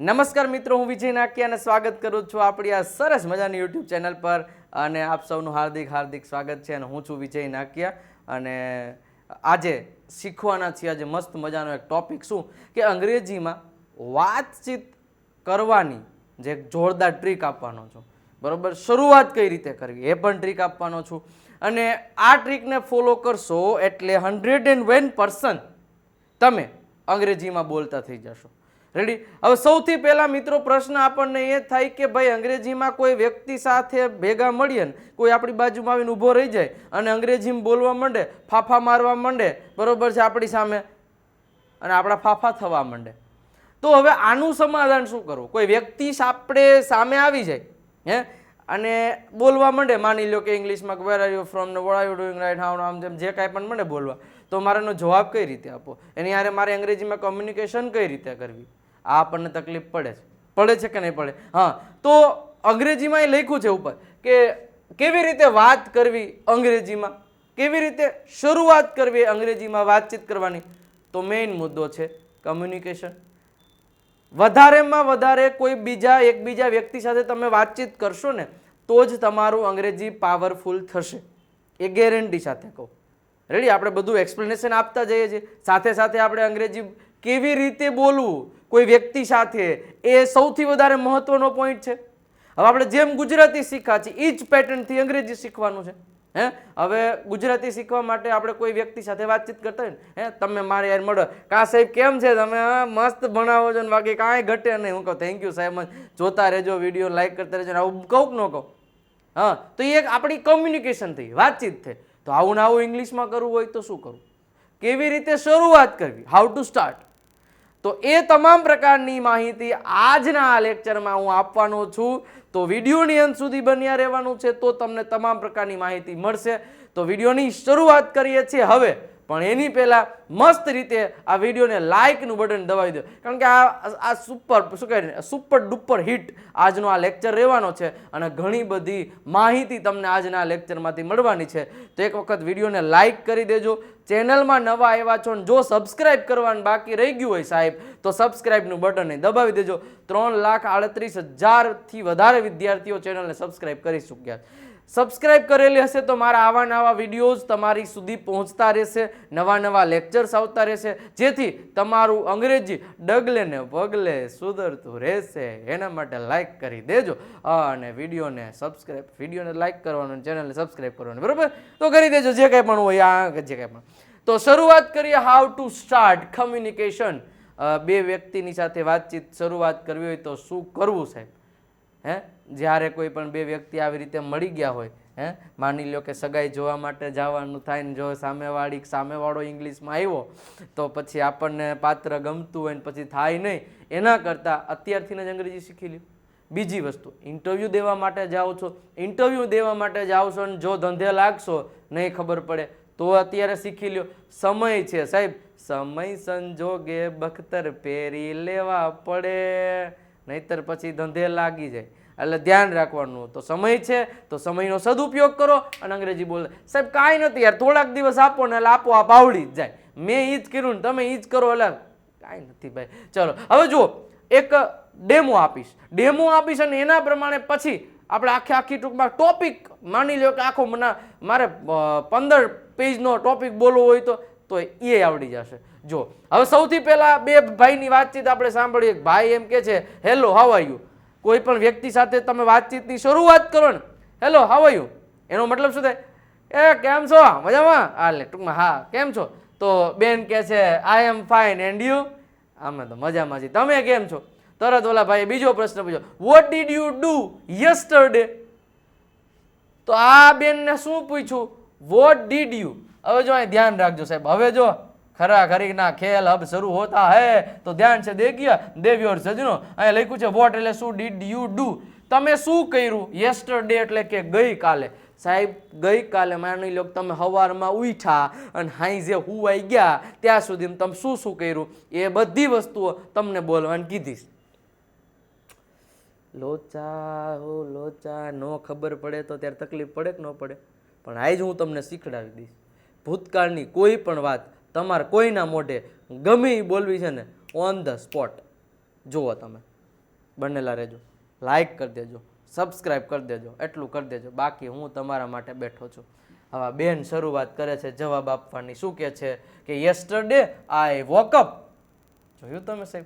નમસ્કાર મિત્રો, હું વિજય નાકી અને સ્વાગત કરું છું આપણી આ સરસ મજાની યુટ્યુબ ચેનલ પર અને આપ સૌનું હાર્દિક હાર્દિક સ્વાગત છે અને હું છું વિજય નાકિયા અને આજે શીખવાના છીએ, આજે મસ્ત મજાનો એક ટોપિક શું કે અંગ્રેજીમાં વાતચીત કરવાની જે જોરદાર ટ્રીક આપવાનો છું. બરાબર? શરૂઆત કઈ રીતે કરવી? એ પણ ટ્રીક આપવાનો છું. અને આ ટ્રીકને ફોલો કરશો એટલે હંડ્રેડ એન્ડ વન પર્સન્ટ તમે અંગ્રેજીમાં બોલતા થઈ જશો. રેડી? હવે સૌથી પહેલા મિત્રો પ્રશ્ન આપણને એ થાય કે ભાઈ અંગ્રેજીમાં કોઈ વ્યક્તિ સાથે ભેગા મળીએ ને, કોઈ આપણી બાજુમાં આવીને ઊભો રહી જાય અને અંગ્રેજીમાં બોલવા માંડે, ફાફા મારવા માંડે, બરોબર છે આપણી સામે? અને આપણા ફાફા થવા માંડે. તો હવે આનું સમાધાન શું કરવું? કોઈ વ્યક્તિ આપણે સામે આવી જાય, હે? અને બોલવા માંડે, માની લો કે ઇંગ્લિશમાં વેર આર યુ ફ્રોમ ને what are you doing right how આમ જેમ જે કાંઈ પણ મને બોલવા. તો મારાનો જવાબ કઈ રીતે આપો એની યારે મારે અંગ્રેજીમાં કોમ્યુનિકેશન કઈ રીતે કરવી? આ આપણને તકલીફ પડે છે. પડે છે કે નહીં પડે? હા. તો અંગ્રેજીમાં એ લખ્યું છે ઉપર કે કેવી રીતે વાત કરવી અંગ્રેજીમાં? કેવી રીતે શરૂઆત કરવી અંગ્રેજીમાં વાતચીત કરવાની? તો મેઇન મુદ્દો છે કમ્યુનિકેશન વધારેમાં વધારે કોઈ બીજા એકબીજા વ્યક્તિ સાથે તમે વાતચીત કરશો ને, તો જ તમારું અંગ્રેજી પાવરફુલ થશે. એ ગેરંટી સાથે કહું. રેડી આપણે બધું એક્સપ્લેનેશન આપતા જઈએ છીએ. સાથે સાથે આપણે અંગ્રેજી કેવી રીતે બોલવું? કોઈ વ્યક્તિ સાથે, એ સૌથી વધારે મહત્વનો પોઈન્ટ છે. હવે આપણે જેમ ગુજરાતી શીખ્યા છીએ એ જ પેટર્નથી અંગ્રેજી શીખવાનું છે. હે? હવે ગુજરાતી શીખવા માટે આપણે કોઈ વ્યક્તિ સાથે વાતચીત કરતા હોય ને, હે? તમે મારે યાર મળો. કા સાહેબ, કેમ છે? તમે મસ્ત ભણાવો છો ને, બાકી કાંઈ ઘટે નહીં. હું કહું થેન્ક યુ સાહેબ. જોતા રહેજો વીડિયો લાઈક કરતા રહેજો આવું કહું ન કહું. હા, તો એ આપણી કમ્યુનિકેશન થઈ, વાતચીત થઈ. તો આવું ને આવું ઇંગ્લિશમાં કરવું હોય તો શું કરવું? કેવી રીતે શરૂઆત કરવી? હાઉ ટુ સ્ટાર્ટ તો એ તમામ પ્રકારની માહિતી આજના આ લેક્ચરમાં હું આપવાનો છું. તો વિડીયોની અંત સુધી બન્યા રહેવાનું છે તો તમને તમામ પ્રકારની માહિતી મળશે. તો વિડીયોની શરૂઆત કરીએ છીએ. હવે પણ એની પહેલાં મસ્ત રીતે આ વિડીયોને લાઇકનું બટન દબાવી દો. કારણ કે આ આ સુપર શું કહેવાય સુપર ડુપર હિટ આજનો આ લેક્ચર રહેવાનો છે અને ઘણી બધી માહિતી તમને આજના લેક્ચરમાંથી મળવાની છે. તો એક વખત વિડીયોને લાઇક કરી દેજો. ચેનલમાં નવા આવ્યા છો જો સબસ્ક્રાઇબ કરવાનું બાકી રહી ગયું હોય સાહેબ, તો સબસ્ક્રાઇબનું બટન દબાવી દેજો. ત્રણ લાખ આડત્રીસ હજારથી વધારે વિદ્યાર્થીઓ ચેનલને સબસ્ક્રાઇબ કરી ચૂક્યા. સબસ્ક્રાઇબ કરેલી હશે તો મારા આવા નવા વિડીયોઝ તમારી સુધી પહોંચતા રહેશે, નવા નવા લેક્ચર્સ આવતા રહેશે, જેથી તમારું અંગ્રેજી ડગલે ને પગલે સુધરતું રહેશે. એના માટે લાઇક કરી દેજો અને વિડીયોને સબસ્ક્રાઇબ વિડીયોને લાઇક કરવાનું ચેનલને સબસ્ક્રાઇબ કરવાનું, બરાબર? તો કરી દેજો, જે કાંઈ પણ હોય, આ જે કાંઈ પણ. તો શરૂઆત કરીએ હાઉ ટુ સ્ટાર્ટ કમ્યુનિકેશન બે વ્યક્તિની સાથે વાતચીત શરૂઆત કરવી હોય તો શું કરવું સાહેબ? હે? જ્યારે કોઈ પણ બે વ્યક્તિ આવી રીતે મળી ગયા હોય, હે? માની લો કે સગાઈ જોવા માટે જવાનું થાય ને જો સામેવાળી, સામેવાળો ઇંગ્લિશમાં આવ્યો, તો પછી આપણને પાત્ર ગમતું હોય ને પછી થાય નહીં. એના કરતાં અત્યારથીને જ અંગ્રેજી શીખી લ્યો. બીજી વસ્તુ ઇન્ટરવ્યૂ દેવા માટે જાઓ છો ઇન્ટરવ્યૂ દેવા માટે જાઓ છો ને જો ધંધે લાગશો, નહીં ખબર પડે, તો અત્યારે શીખી લ્યો. સમય છે સાહેબ, સમય સંજોગે બખ્તર પહેરી લેવા પડે. નહીતર પછી ધંધે લાગી જાય. એટલે ધ્યાન રાખવાનું. તો સમય છે, તો સમયનો સદુપયોગ કરો અને અંગ્રેજી બોલે, સાહેબ, કાંઈ નથી યાર, થોડાક દિવસ આપો ને એટલે આપો આપ આવડી જ જાય. મેં એ જ કર્યું ને તમે એ જ કરો એટલે કાંઈ નથી ભાઈ. ચલો, હવે જુઓ, એક ડેમો આપીશ. ડેમો આપીશ અને એના પ્રમાણે પછી આપણે આખી આખી ટૂંકમાં ટોપિક માની લો કે આખો મને મારે પંદર પેજનો ટોપિક બોલવો હોય તો તો એ આવડી જશે. જો, હવે સૌથી પહેલાં બે ભાઈની વાતચીત આપણે સાંભળીએ. ભાઈ એમ કે છે હેલો હાવ આર કોઈ પણ વ્યક્તિ સાથે તમે વાતચીતની શરૂઆત કરો ને હેલો હાવ આર એનો મતલબ શું થાય? એ, કેમ છો? મજામાં? હા, ટૂંકમાં, હા, કેમ છો? તો બેન કહે છે I am fine and you અમે તો મજામાં છે તમે કેમ છો? તરત ઓલા ભાઈએ બીજો પ્રશ્ન પૂછ્યો what did you do yesterday તો આ બેનને શું પૂછ્યું? વોટ ડીડ યુ હવે જો અહીં ધ્યાન રાખજો સાહેબ. હવે જો ખરા ખરીના ખેલ હબ શરૂ હોતા હે, તો ધ્યાન છે દેખ્યા દેવ યોર સજનો. અહીંયા લખ્યું છે વોટ એટલે શું? ડીડ યુ ડુ તમે શું કર્યું? યસ્ટરડે એટલે કે ગઈકાલે. સાહેબ, ગઈકાલે માની લો તમે સવારમાં ઉઠ્યા અને હાઈ જે હુવાઈ ગયા, ત્યાં સુધી તમે શું શું કર્યું? એ બધી વસ્તુઓ તમને બોલવાની કીધીશ લોચા હો લોચા, નો ખબર પડે તો ત્યારે તકલીફ પડે કે ન પડે? પણ આજ હું તમને શીખડાવી દઈશ. ભૂતકાળની કોઈ પણ વાત તમારે કોઈના મોઢે ગમે એ બોલવી છે ને ઓન ધ સ્પોટ જુઓ તમે. બનેલા રહેજો. લાઈક કરી દેજો. સબસ્ક્રાઈબ કરી દેજો. એટલું કરી દેજો. બાકી હું તમારા માટે બેઠો છું. હવે બેન શરૂઆત કરે છે જવાબ આપવાની. શું કહે છે કે યસ્ટરડે આઈ વોકઅપ જોયું તમે સાહેબ?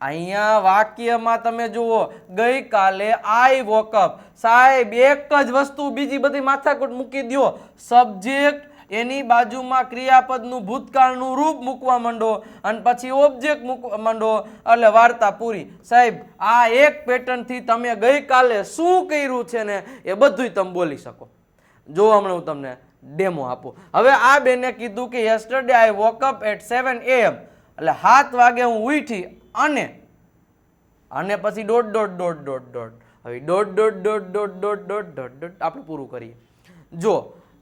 અહીંયા વાક્યમાં તમે જુઓ, ગઈકાલે આઈ વોકઅપ સાહેબ, એક જ વસ્તુ બીજી બધી માથાકૂટ મૂકી દ્યો. સબ્જેક્ટ એની બાજુમાં ક્રિયાપદનું ભૂતકાળનું રૂપ મૂકવા માંડો અને પછી ઓબ્જેક્ટ મૂકવા માંડો. એટલે વાર્તા પૂરી. સાહેબ, આ એક પેટર્નથી તમે ગઈકાલે શું કર્યું છે ને એ બધુંય તમે બોલી શકો. જો હમણાં હું તમને ડેમો આપું. હવે આ બેને કીધું કે yesterday I woke up at seven એમ એટલે સાત વાગે હું ઉઠી અને અને પછી દોઢ દોઢ દોઢ દોઢ દોઢ. હવે દોઢ દોઢ દોઢ દોઢ દોઢ દોઢ દોઢ દોઢ આપણે પૂરું કરીએ. જો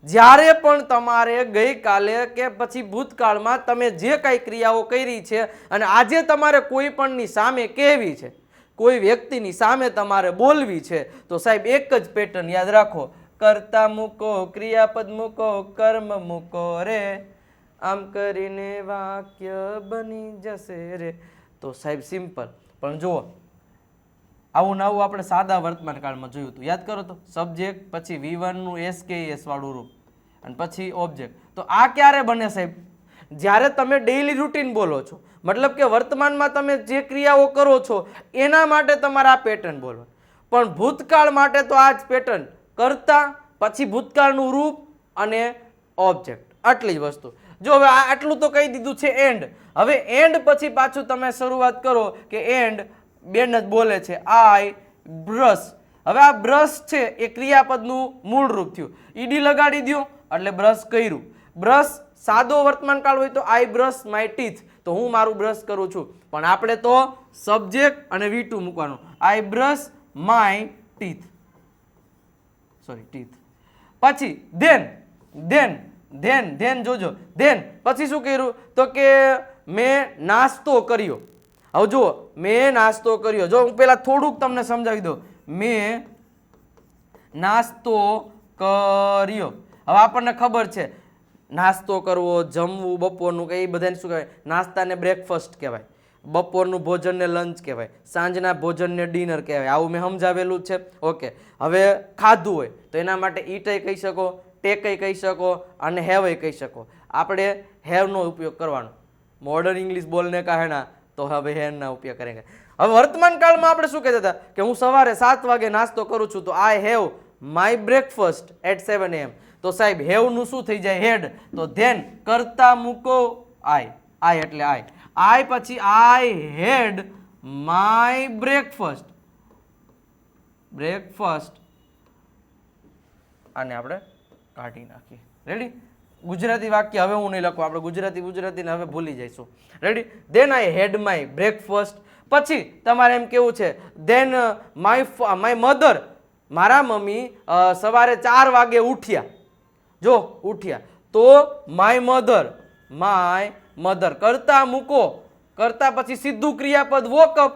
જ્યારે પણ તમારે ગઈકાલે કે પછી ભૂતકાળમાં તમે જે કાંઈ ક્રિયાઓ કરી છે અને આજે તમારે કોઈ પણની સામે કહેવી છે, કોઈ વ્યક્તિની સામે તમારે બોલવી છે, તો સાહેબ એક જ પેટર્ન યાદ રાખો. કર્તા મૂકો, ક્રિયાપદ મૂકો, કર્મ મૂકો રે. આમ કરીને વાક્ય બની જશે રે. તો સાહેબ સિમ્પલ. પણ જુઓ આવું નવું આપણે સાદા વર્તમાનકાળમાં જોયું હતું. યાદ કરો તો સબ્જેક્ટ પછી વી વનનું એસ કે એસ વાળું રૂપ, અને પછી ઓબ્જેક્ટ તો આ ક્યારે બને સાહેબ? જ્યારે તમે ડેઇલી રૂટીન બોલો છો, મતલબ કે વર્તમાનમાં તમે જે ક્રિયાઓ કરો છો, એના માટે તમારે આ પેટર્ન બોલવા પણ ભૂતકાળ માટે તો આ જ પેટર્ન કરતા, પછી ભૂતકાળનું રૂપ અને ઓબ્જેક્ટ આટલી જ વસ્તુ. જો હવે આટલું તો કહી દીધું છે એન્ડ હવે એન્ડ પછી પાછું તમે શરૂઆત કરો કે એન્ડ બેન જ બોલે છે, આઈ બ્રશ. હવે આ બ્રશ છે, એ ક્રિયાપદનું મૂળ રૂપ થયું. ઈડી લગાડી દો એટલે બ્રશ કર્યું. બ્રશ સાદો વર્તમાન કાળ હોય તો આઈ બ્રશ માય ટીથ. તો હું મારું બ્રશ કરું છું. પણ આપણે તો સબ્જેક્ટ અને વી ટુ મૂકવાનું. I brush my teeth. Sorry teeth. પછી ધેન ધેન ધેન ધેન જોજો. ધેન પછી શું કર્યું? તો કે મેં નાસ્તો કર્યો. હવે જુઓ, મેં નાસ્તો કર્યો. જો હું પહેલાં થોડુંક તમને સમજાવી દઉં. મેં નાસ્તો કર્યો. હવે આપણને ખબર છે, નાસ્તો કરવો, જમવું, બપોરનું કે એ બધાને શું કહેવાય? નાસ્તાને બ્રેકફાસ્ટ કહેવાય. બપોરનું ભોજનને લંચ કહેવાય. સાંજના ભોજનને ડિનર કહેવાય. આવું મેં સમજાવેલું છે? ઓકે. હવે ખાધું હોય, તો એના માટે ઈટય કહી શકો ટેકય કહી શકો અને હેવય કહી શકો. આપણે હેવનો ઉપયોગ કરવાનો. મોડર્ન ઇંગ્લિશ બોલને ના તો હવે હેરના ઉપયોગ કરેંગે. હવે વર્તમાન કાળમાં આપણે શું કહેતા હતા? કે હું સવારે સાત વાગે નાસ્તો કરું છું તો I have my breakfast at seven AM તો સાહેબ, હેવનું શું થઈ જાય? હેડ તો ધેન કરતા મૂકો આઈ આઈ એટલે આઈ આઈ પછી I had my breakfast breakfast આને આપણે કાઢી નાખીએ. રેડી ગુજરાતી વાક્ય હવે હું નહીં લખું, આપણે ગુજરાતી ગુજરાતીને હવે ભૂલી જઈશું. Ready then I had my breakfast પછી તમારે એમ કેવું છે? દેન માય માય મધર મારા મમ્મી સવારે ચાર વાગે ઉઠ્યા. જો, ઉઠ્યા. તો માય મધર માય મધર કરતા મૂકો. કરતા પછી સીધું ક્રિયાપદ વોકઅપ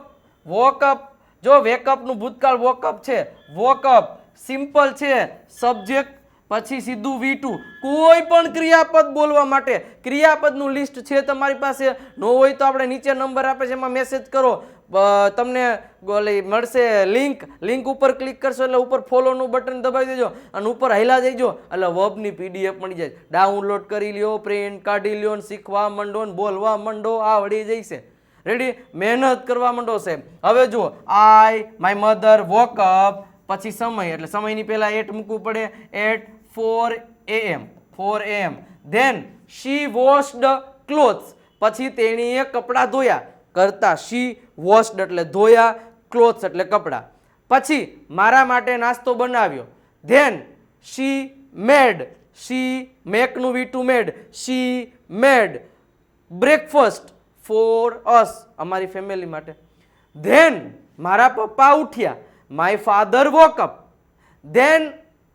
વોકઅપ જો વેકઅપનું ભૂતકાળ વોકઅપ છે. વોકઅપ સિમ્પલ છે. સબ્જેક્ટ પછી સીધું વી કોઈ પણ ક્રિયાપદ બોલવા માટે ક્રિયાપદનું લિસ્ટ છે તમારી પાસે. ન હોય તો આપણે નીચે નંબર આપે છે, એમાં મેસેજ કરો. તમને મળશે લિંક લિંક ઉપર ક્લિક કરશો એટલે ઉપર ફોલોનું બટન દબાવી દેજો અને ઉપર હૈલા જઈજો. એટલે વબની પીડીએફ મળી જાય. ડાઉનલોડ કરી લ્યો પ્રિન્ટ કાઢી લ્યો ને શીખવા માંડો ને બોલવા માંડો આવડી જઈશે. રેડી મહેનત કરવા માંડો સાહેબ. હવે જુઓ. I my mother woke up પછી સમય, એટલે સમયની પહેલાં એટ મૂકવું પડે at four AM four AM then she washed clothes પછી તેણીએ કપડાં ધોયા. કરતા શી વોશ્ડ એટલે ધોયા ક્લોથ્સ એટલે કપડાં. પછી મારા માટે નાસ્તો બનાવ્યો. Then she made she મેકનું V two made she made breakfast for us અમારી ફેમિલી માટે. ધેન મારા પપ્પા ઉઠ્યા. માય ફાધર વોકઅપ ધેન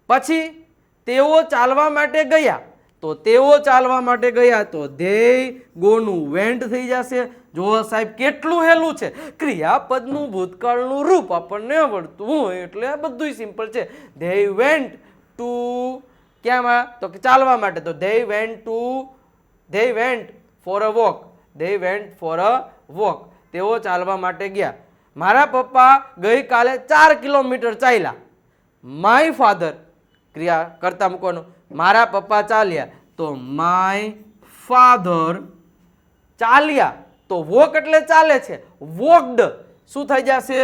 પછી તેઓ ચાલવા માટે ગયા. તો તેઓ ચાલવા માટે ગયા તો ધેય ગોનું વેન્ટ થઈ જશે. જો સાહેબ, કેટલું હેલું છે. ક્રિયાપદનું, ભૂતકાળનું રૂપ આપણને આવડતું હોય એટલે બધું સિમ્પલ છે. ધ્યેય વેન્ટ ટુ ક્યાંમાં તો કે ચાલવા માટે. તો they went to they went for a walk they went for a walk તેઓ ચાલવા માટે ગયા. મારા પપ્પા ગઈકાલે ચાર કિલોમીટર ચાલ્યા. માય ફાધર ક્રિયા કરતા મૂકવાનું, મારા પપ્પા ચાલ્યા તો માય ફાધર ચાલ્યા. તો વોક એટલે ચાલે છે. વોકડ શું થઈ જશે?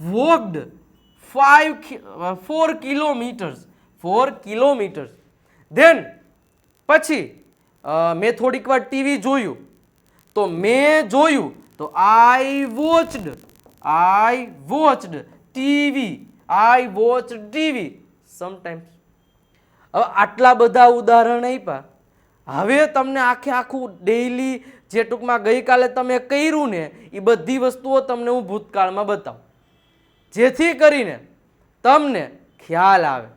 Walked five four kilometers four kilometers then પછી મેં થોડીક વાર ટીવી જોયું. તો મેં જોયું. તો I watched I watched TV I watch TV sometimes હવે આટલા બધા ઉદાહરણ આપ્યા હવે તમને આખે આખું ડેઈલી જે ટૂંકમાં ગઈકાલે તમે કર્યું ને એ બધી વસ્તુઓ તમને હું ભૂતકાળમાં બતાવું. જેથી કરીને તમને ખ્યાલ આવે.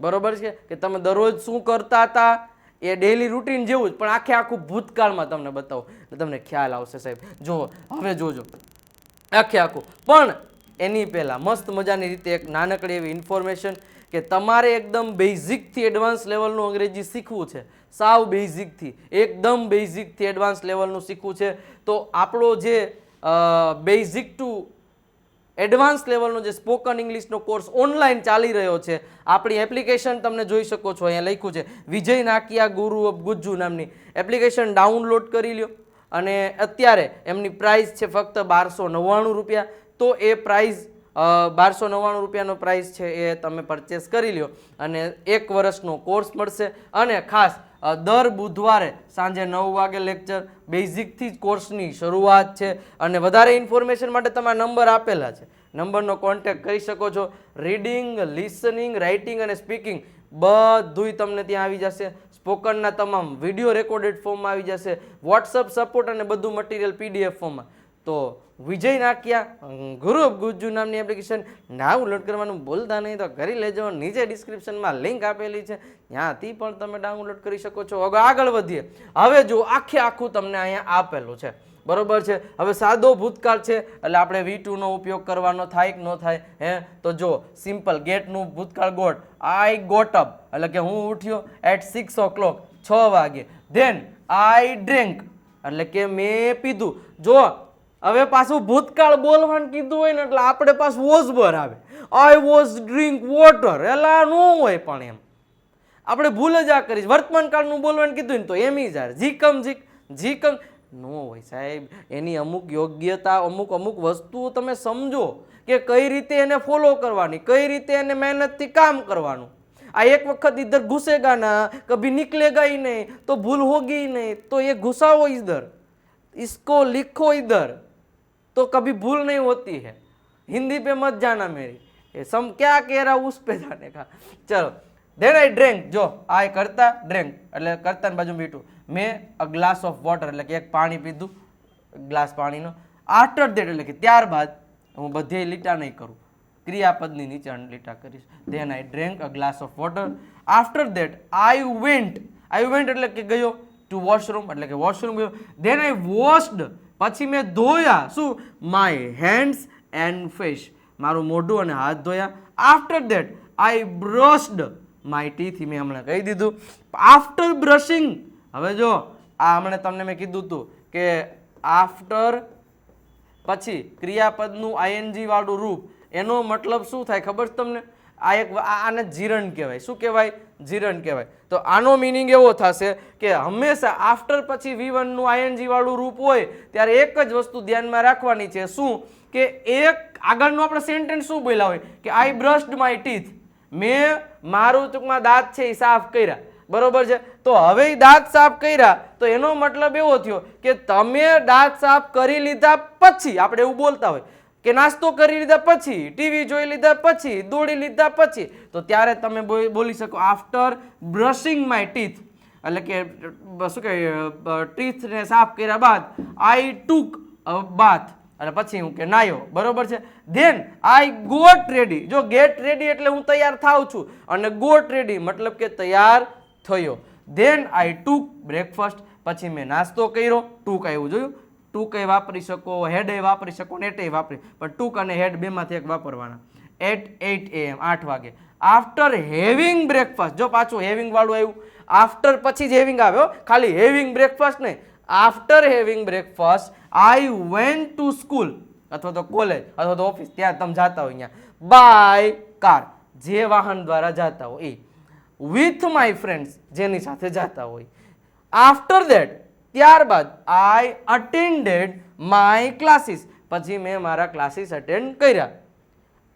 બરોબર છે? કે તમે દરરોજ શું કરતા હતા? એ ડેઈલી રૂટીન જેવું જ, પણ આખે આખું ભૂતકાળમાં તમને બતાવું. તમને ખ્યાલ આવશે સાહેબ. જો હવે જોજો. આખે આખું. પણ એની પહેલાં મસ્ત મજાની રીતે એક નાનકડી એવી ઇન્ફોર્મેશન કે તમારે એકદમ બેઝિકથી એડવાન્સ લેવલનું અંગ્રેજી શીખવું છે. સાવ બેઝિકથી એકદમ બેઝિકથી એડવાન્સ લેવલનું શીખવું છે. તો આપણો જે બેઝિક ટુ એડવાન્સ લેવલનો જે સ્પોકન ઇંગ્લિશનો કોર્સ ઓનલાઈન ચાલી રહ્યો છે. આપણી એપ્લિકેશન તમને જોઈ શકો છો, અહીંયા લખ્યું છે. વિજય નાકિયા ગુરુ ઓફ ગુજ્જુ નામની. એપ્લિકેશન ડાઉનલોડ કરી લ્યો. અને અત્યારે એમની પ્રાઇસ છે ફક્ત બારસો નવ્વાણું રૂપિયા. તો એ પ્રાઇઝ બારસો નવ્વાણું રૂપિયાનો પ્રાઇસ છે એ તમે પરચેસ કરી લ્યો અને એક વર્ષનો કોર્સ મળશે. અને ખાસ દર બુધવારે સાંજે નવ વાગે લેક્ચર બેઝિકથી જ કોર્સની શરૂઆત છે. અને વધારે ઇન્ફોર્મેશન માટે તમારા નંબર આપેલા છે. નંબરનો કોન્ટેક કરી શકો છો. રીડિંગ લિસનિંગ રાઇટિંગ અને સ્પીકિંગ બધુંય તમને ત્યાં આવી જશે. સ્પોકનના તમામ વીડિયો રેકોર્ડેડ ફોર્મમાં આવી જશે વોટ્સઅપ સપોર્ટ અને બધું મટીરિયલ પીડીએફ ફોર્મમાં. તો વિજય નાખ્યા ગુરુ ગુજ્જુ નામની એપ્લિકેશન ડાઉનલોડ કરવાનું ભૂલતા નહીં, તો કરી લેજો. નીચે ડિસ્ક્રિપ્શનમાં લિંક આપેલી છે. ત્યાંથી પણ તમે ડાઉનલોડ કરી શકો છો. આગળ વધીએ. હવે જો આખે આખું તમને અહીંયા આપેલું છે. બરોબર છે? હવે સાદો ભૂતકાળ છે, એટલે આપણે વી ટુનો ઉપયોગ કરવાનો થાય કે ન થાય, હે? તો જો સિમ્પલ ગેટનું ભૂતકાળ ગોટ આઈ ગોટ અપ એટલે કે હું ઉઠ્યો એટ સિક્સ ઓ ક્લોક છ વાગે. ધેન આઈ ડ્રિંક એટલે કે મેં પીધું. જો, હવે પાછું ભૂતકાળ બોલવાનું કીધું હોય ને, એટલે આપણે પાછું વોઝબર આવે. આઈ વોઝ ડ્રિંક વોટર એલા ન હોય પણ એમ. આપણે ભૂલ જ આ કરીશ વર્તમાન કાળનું બોલવાનું કીધું ને, તો એમ જ જાય જીકમ જીક જીકમ નો હોય સાહેબ એની અમુક યોગ્યતા અમુક અમુક વસ્તુઓ તમે સમજો કે કઈ રીતે એને ફોલો કરવાની કઈ રીતે એને મહેનતથી કામ કરવાનું આ એક વખત ઇધર ઘુસેગા ના કભી નિકલેગા ही नहीं तो भूल होगी ही नहीं तो ये घुसाओ इधर इसको लिखो इधर तो कभी भूल नहीं होती है हिंदी पे मत जाना मेरी ये सम क्या कह रहा उस पे जाने का चलो देन आई ड्रिंक जो આઈ કરતા ડ્રિંક એટલે કરતા ને બાજુ મીઠું મેં અ ગ્લાસ ઓફ વોટર એટલે કે એક પાણી પીધું ગ્લાસ પાણીનો. આફ્ટર દેટ એટલે કે ત્યારબાદ હું બધે લીટા નહીં કરું. ક્રિયાપદની નીચે લીટા કરીશ. Then I drank a glass of water after that I went I went એટલે કે ગયો ટુ વોશરૂમ એટલે કે વોશરૂમ ગયો. ધેન આઈ વોશ્ડ પછી મેં ધોયા. શું? માય હેન્ડ્સ એન્ડ ફેસ મારું મોઢું અને હાથ ધોયા. After that I brushed my teeth મેં હમણાં કહી દીધું. આફ્ટર બ્રશિંગ હવે જો, આ હમણાં તમને મેં કીધું હતું કે આફ્ટર પછી ક્રિયાપદનું આઈએનજી વાળું રૂપ, એનો મતલબ શું થાય ખબર છે તમને? આ એક આને જીરણ કહેવાય. શું કહેવાય? જીરણ કહેવાય. તો આનો મિનિંગ એવો થશે કે હંમેશા આફ્ટર પછી વી વનનું આઈએનજી રૂપ હોય, ત્યારે એક જ વસ્તુ ધ્યાનમાં રાખવાની છે. શું? કે એક, આગળનું આપણે સેન્ટેન્સ શું બોલ્યા હોય? કે આઈ બ્રશ્ડ માય ટીથ મેં મારું ટૂંકમાં દાંત છે એ સાફ કર્યા. બરોબર છે? તો હવે દાંત સાફ કર્યા, તો એનો મતલબ એવો થયો કે તમે દાંત સાફ કરી લીધા પછી, આપણે એવું બોલતા હોય કે નાસ્તો કરી લીધા પછી, ટીવી જોઈ લીધા પછી, દોડી લીધા પછી, તો ત્યારે તમે બોલ- શકો આફ્ટર બ્રશિંગ માય ટીથ એટલે કે શું કે ટીથને સાફ કર્યા બાદ આઈ ટુક બાથ અને પછી હું કે નાયો, બરોબર છે? ધેન આઈ ગોટ રેડી જો ગેટ રેડી એટલે હું તૈયાર થાઉં છું. અને ગોટ રેડી મતલબ કે તૈયાર થયો. ધેન આઈ ટુક બ્રેકફાસ્ટ પછી મેં નાસ્તો કર્યો. ટૂંક આવ્યું, જોયું? ટૂંક એ વાપરી શકો હેડ એ વાપરી શકો ને એ વાપરી. પણ ટૂંક અને હેડ બેમાંથી એક વાપરવાના. એટ એટ એમ આઠ વાગે. આફ્ટર હેવિંગ બ્રેકફાસ્ટ જો પાછું હેવિંગ વાળું આવ્યું. આફ્ટર પછી જ હેવિંગ આવ્યો ખાલી હેવિંગ બ્રેકફાસ્ટ નહીં. After having breakfast I went to school અથવા તો કોલેજ અથવા તો ઓફિસ ત્યાં તમે જાતા હોય અહીંયા. બાય કાર જે વાહન દ્વારા જાતા હોય, એ. વિથ માય ફ્રેન્ડ્સ જેની સાથે જતા હોય. આફ્ટર દેટ ત્યારબાદ આઈ અટેન્ડેડ માય ક્લાસીસ પછી મેં મારા ક્લાસીસ અટેન્ડ કર્યા.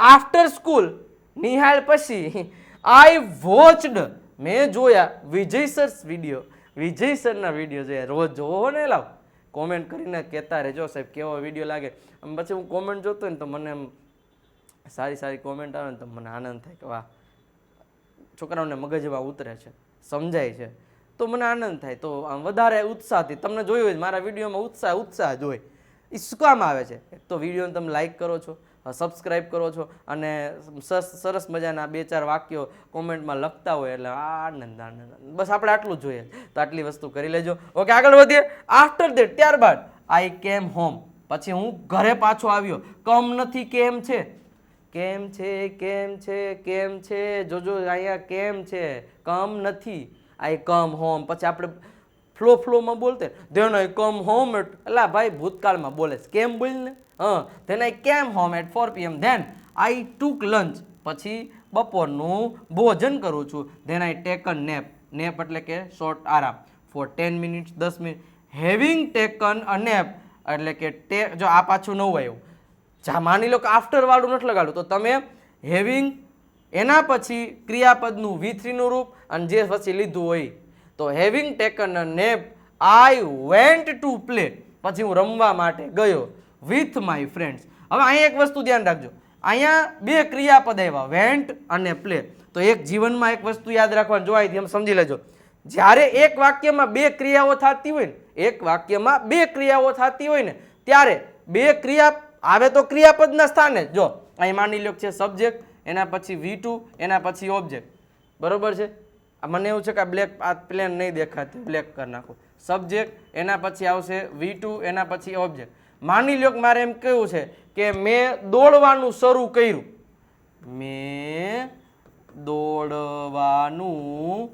આફ્ટર સ્કૂલ નિહાળ પછી આઈ વોચડ મેં જોયા વિજય સર્સ વીડિયો વિજય સરના વીડિયો જોયા. રોજ જોવો ને લાવ કોમેન્ટ કરીને કહેતા રહેજો સાહેબ, કેવો વીડિયો લાગે? પછી હું કોમેન્ટ જોતો ને તો મને એમ સારી સારી કોમેન્ટ આવે ને તો મને આનંદ થાય કે વાહ. છોકરાઓને મગજમાં ઉતરે છે, સમજાય છે. તો મને આનંદ થાય, તો આમ વધારે ઉત્સાહથી તમને જોયું હોય મારા વિડીયોમાં ઉત્સાહ ઉત્સાહ જ હોય. એ શું કામ આવે છે? એક તો વિડીયોને તમે લાઇક કરો છો સબસ્ક્રાઈબ કરો છો અને સરસ મજાના બે ચાર વાક્યો કોમેન્ટમાં લખતા હોય એટલે આનંદ આનંદ બસ આપણે આટલું જ જોઈએ. તો આટલી વસ્તુ કરી લેજો. ઓકે, આગળ વધીએ. આફ્ટર દેટ ત્યારબાદ આઈ કેમ હોમ પછી હું ઘરે પાછો આવ્યો. કમ નથી કેમ છે? કેમ છે કેમ છે કેમ છે? જોજો અહીંયા કેમ છે? કમ નથી. I come home. પછી આપણે ફ્લો ફ્લોમાં બોલતે then I come home at. અલા ભાઈ, ભૂતકાળમાં બોલે કેમ બોલ ને હા, then I came home at four PM then, I took lunch. પછી બપોરનું ભોજન કરું છું. Then I taken nap. Nap એટલે કે શોર્ટ આરામ. ફોર ટેન મિનિટ્સ દસ minute having taken a nap એટલે કે ટે જો આ પાછું નવું આવ્યું. જા, માની લો કે આફ્ટર વાળું નથી લગાડવું તો તમે હેવિંગ એના પછી ક્રિયાપદનું વી થ્રીનું રૂપ અને જે પછી લીધું હોય, તો having taken a nap I went to play પછી હું રમવા માટે ગયો વિથ માય ફ્રેન્ડ્સ હવે અહીંયા એક વસ્તુ ધ્યાન રાખજો. અહીંયા બે ક્રિયાપદ આવ્યા વેન્ટ અને પ્લે તો એક જીવનમાં એક વસ્તુ યાદ રાખવાની જોવાય એમ સમજી લેજો. જ્યારે એક વાક્યમાં બે ક્રિયાઓ થતી હોય ને, એક વાક્યમાં બે ક્રિયાઓ થતી હોય ને, ત્યારે બે ક્રિયા આવે તો ક્રિયાપદના સ્થાને જ. અહીં માની લો છે સબ્જેક્ટ, એના પછી વી એના પછી ઓબ્જેક્ટ બરોબર છે? આ મને એવું છે કે આ બ્લેક આ પ્લેન નહીં દેખાતી બ્લેક કરી નાખું. સબ્જેક્ટ એના પછી આવશે વી એના પછી ઓબ્જેક્ટ માની લો મારે એમ કેવું છે કે મેં દોડવાનું શરૂ કર્યું. મેં દોડવાનું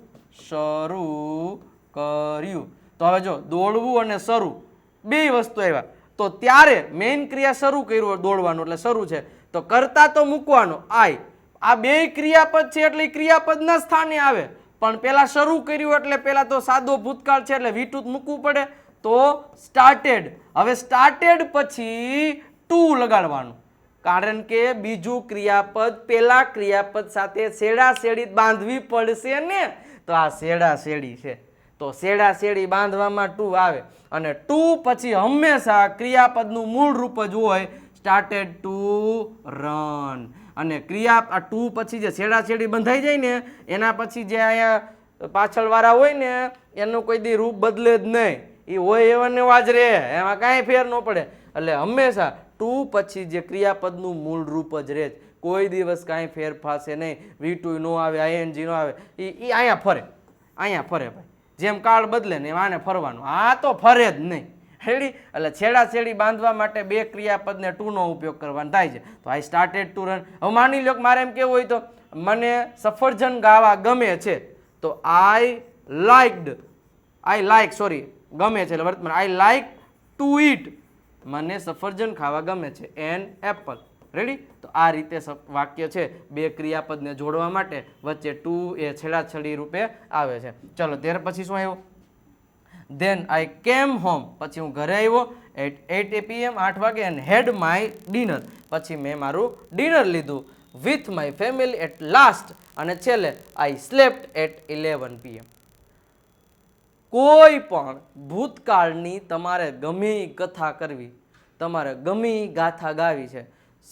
શરૂ કર્યું. તો હવે જો, દોડવું અને શરૂ, બે વસ્તુ આવ્યા. તો ત્યારે મેઇન ક્રિયા શરૂ કર્યું દોડવાનું, એટલે શરૂ છે. તો કરતા તો મૂકવાનો, આય. આ બે ક્રિયાપદ છે એટલે ક્રિયાપદના સ્થાને આવે. પણ પેલા શરૂ કર્યું એટલે પેલા તો સાદો ભૂતકાળ છે એટલે વીટુત મૂકવું પડે. તો સ્ટાર્ટેડ હવે સ્ટાર્ટેડ પછી ટુ લગાડવાનું. કારણ કે બીજું ક્રિયાપદ, પેલા ક્રિયાપદ સાથે શેડા શેડી બાંધવી પડશે ને? તો આ શેડા શેડી છે. તો શેડા શેડી બાંધવામાં ટુ આવે અને ટુ પછી હંમેશા ક્રિયાપદનું મૂળ રૂપ જ હોય સ્ટાર્ટેડ ટુ રન અને ક્રિયા, આ ટુ પછી જે શેડા શેડી બંધાઈ જાય ને, એના પછી જે અહીંયા પાછળવાળા હોય ને, એનું કોઈ દી રૂપ બદલે જ નહીં. એ હોય એવાને એવા જ રહે. એમાં કાંઈ ફેર ન પડે. એટલે હંમેશા ટુ પછી જે ક્રિયાપદનું મૂળ રૂપ જ રહે કોઈ દિવસ કાંઈ ફેર ફાશે નહીં. વી ટુ નો આવે આઈએનજી નો આવે. એ અહીંયા ફરે. અહીંયા ફરે ભાઈ. જેમ કાળ બદલે ને આને ફરવાનું. આ તો ફરે જ નહીં. હેડી? એટલે છેડા છેડી બાંધવા માટે બે ક્રિયાપદને ટુનો ઉપયોગ કરવાનો થાય છે. તો આઈ સ્ટાર્ટેડ ટુ રન હવે માની લો મારે એમ કેવું હોય તો મને સફરજન ગાવા ગમે છે. તો I liked I like sorry ગમે છે એટલે વર્તમાન આઈ લાઇક ટુ ઇટ મને સફરજન ખાવા ગમે છે. એન એપલ રેડી તો આ રીતે વાક્ય છે. બે ક્રિયાપદને જોડવા માટે વચ્ચે ટુ એ છેડાછેડી રૂપે આવે છે. ચલો, ત્યાર પછી શું આવ્યું? ધેન આઈ કેમ હોમ પછી હું ઘરે આવ્યો એટ એટ પીએમ આઠ વાગે એન્ડ હેડ માય ડિનર પછી મેં મારું ડિનર લીધું with my family at last અને છેલ્લે I slept at eleven PM કોઈ પણ ભૂતકાળની તમારે ગમે કથા કરવી, તમારે ગમે ગાથા ગાવી છે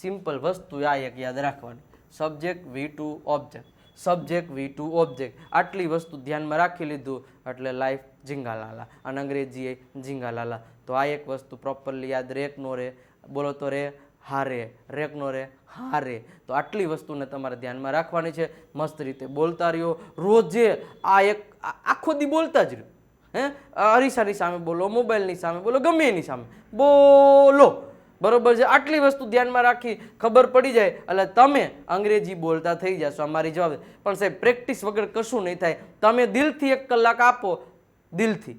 સિમ્પલ વસ્તુ આ એક યાદ રાખવાની. Subject V two object subject V two object આટલી વસ્તુ ધ્યાનમાં રાખી લીધું એટલે લાઈફ ઝીંગાલાલા. અને અંગ્રેજીએ ઝીંગાલાલા. તો આ એક વસ્તુ પ્રોપરલી યાદ રેક નો રે. બોલો તો રે હારે રેક નો રે હારે તો આટલી વસ્તુને તમારે ધ્યાનમાં રાખવાની છે. મસ્ત રીતે બોલતા રહ્યો. રોજે આ એક આખો દી બોલતા જ રહ્યો. હે? અરીસાની સામે બોલો, મોબાઈલની સામે બોલો, ગમે એની સામે. બોલો. બરોબર છે? આટલી વસ્તુ ધ્યાનમાં રાખી ખબર પડી જાય. એટલે તમે અંગ્રેજી બોલતા થઈ જશો અમારી જવાબ. પણ સાહેબ, પ્રેક્ટિસ વગર કશું નહીં થાય. તમે દિલથી એક કલાક આપો, દિલથી.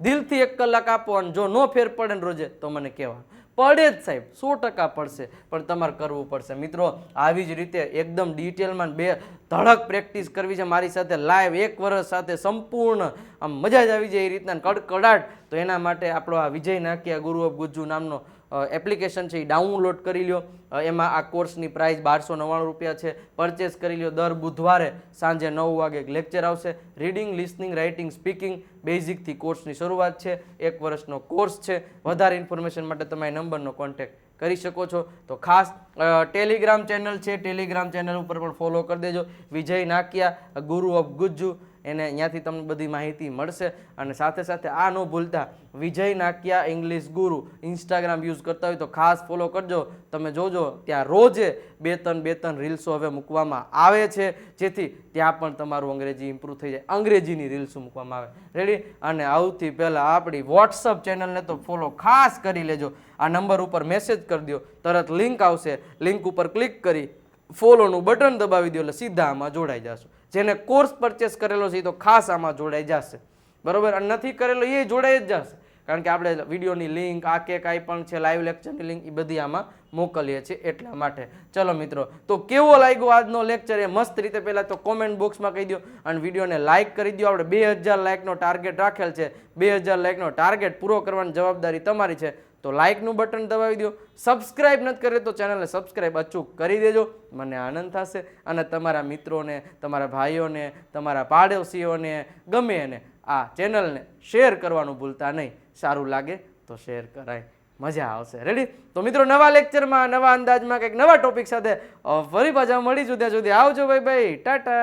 દિલથી એક કલાક આપો અને જો નો ફેર પડે ને રોજે, તો મને કહેવા. પડે જ સાહેબ, સો ટકા પડશે. પણ તમારે કરવું પડશે. મિત્રો, આવી જ રીતે એકદમ ડિટેલમાં બે ધડક પ્રેક્ટિસ કરવી છે મારી સાથે. લાઈવ એક વર્ષ સાથે સંપૂર્ણ. આમ મજા જ આવી જાય એ રીતના કડકડાટ. તો એના માટે આપણો આ વિજય નાકિયા ગુરુ ઓફ ગુજ્જુ નામનો એપ્લિકેશન છે એ ડાઉનલોડ કરી લ્યો. એમાં આ કોર્સની પ્રાઇસ બારસો નવ્વાણું રૂપિયા છે. પરચેસ કરી લ્યો દર બુધવારે સાંજે નવ વાગે એક લેક્ચર આવશે. રીડિંગ લિસનિંગ રાઇટિંગ સ્પીકિંગ બેઝિકથી કોર્સની શરૂઆત છે. એક વર્ષનો કોર્સ છે. વધારે ઇન્ફોર્મેશન માટે તમારી નંબરનો કોન્ટેક્ટ કરી શકો છો. તો ખાસ ટેલિગ્રામ ચેનલ છે. ટેલિગ્રામ ચેનલ ઉપર પણ ફોલો કરી દેજો. વિજય નાકિયા, ગુરુ ઓફ ગુજ્જુ, એને અહીંયાથી તમને બધી માહિતી મળશે. અને સાથે સાથે આ ન ભૂલતા, Vijay Nakiya English Guru Instagram use કરતા હોય તો ખાસ ફોલો કરજો. તમે જોજો, ત્યાં રોજે બે ત્રણ બે ત્રણ રીલ્સો હવે મૂકવામાં આવે છે. જેથી ત્યાં પણ તમારું અંગ્રેજી ઇમ્પ્રૂવ થઈ જાય. અંગ્રેજીની રીલ્સો મૂકવામાં આવે. રેડી અને સૌથી પહેલાં આપણી વોટ્સઅપ ચેનલને તો ફોલો ખાસ કરી લેજો. આ નંબર ઉપર મેસેજ કરી દો તરત લિંક આવશે. લિંક ઉપર ક્લિક કરી ફોલોનું બટન દબાવી દો એટલે સીધા આમાં જોડાઈ જશો. જેને કોર્સ પરચેસ કરેલો છે એ તો ખાસ આમાં જોડાઈ જશે. બરાબર? અને નથી કરેલો એ જોડાઈ જ જશે. કારણ કે આપણે વિડીયોની લિંક આ કે કાંઈ પણ છે લાઈવ લેક્ચરની લિંક એ બધી આમાં મોકલીએ છીએ એટલા માટે. ચલો મિત્રો, તો કેવો લાગ્યો આજનો લેક્ચર એ મસ્ત રીતે પહેલાં તો કોમેન્ટ બોક્સમાં કહી દો અને વિડીયોને લાઇક કરી દો આપણે બે હજાર લાઇકનો ટાર્ગેટ રાખેલ છે. બે હજાર લાઇકનો ટાર્ગેટ પૂરો કરવાની જવાબદારી તમારી છે. તો લાઇકનું બટન દબાવી દો. સબસ્ક્રાઇબ નથી કરે તો ચેનલને સબસ્ક્રાઇબ અચૂક કરી દેજો. મને આનંદ થશે અને તમારા મિત્રોને, તમારા ભાઈઓને, તમારા પાડોશીઓને ગમે એને આ ચેનલને શેર કરવાનું ભૂલતા નહીં. સારું લાગે તો શેર કરાય. મજા આવશે. રેડી તો મિત્રો, નવા લેક્ચરમાં નવા અંદાજમાં કંઈક નવા ટોપિક સાથે ફરી પાછા મળીશું. ત્યાં સુધી આવજો. ભાઈ ભાઈ ટાટા.